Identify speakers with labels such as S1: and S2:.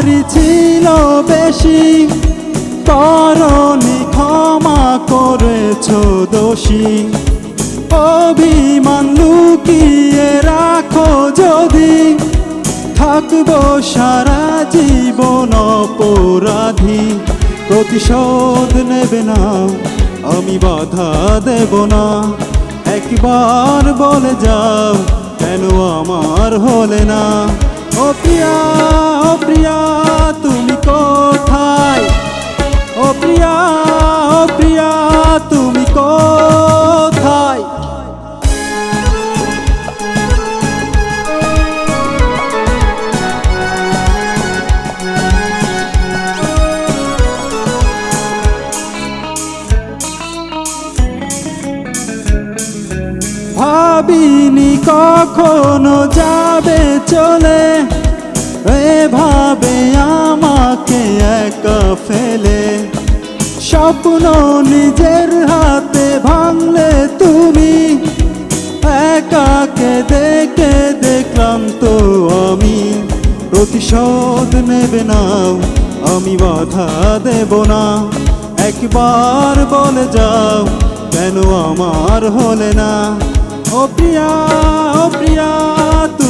S1: আমার ছিল বেশি। করণি ক্ষমা করেছ দোষী। অভিমান লুকিয়ে রাখো যদি। থাকব সারা জীবন অপরাধী। প্রতিশোধ নেবে না, আমি বাধা দেব না। একবার বলে যাও, কেন আমার হলে না? ও প্রিয়া ও প্রিয়া, তুমি কোথায়? ও প্রিয়া ও প্রিয়া, তুমি কোথায়? ভাবিনি কখনো যাবে আমাকে একা ফেলে। স্বপ্ন নিজের হাতে ভাঙলে তুমি। একাকে দেখে দেখলাম তো আমি। প্রতিশোধ নেবে না, আমি বাধা দেব না। একবার বলে যাও, কেন আমার হলে না? ও প্রিয়া ও প্রিয়া তুমি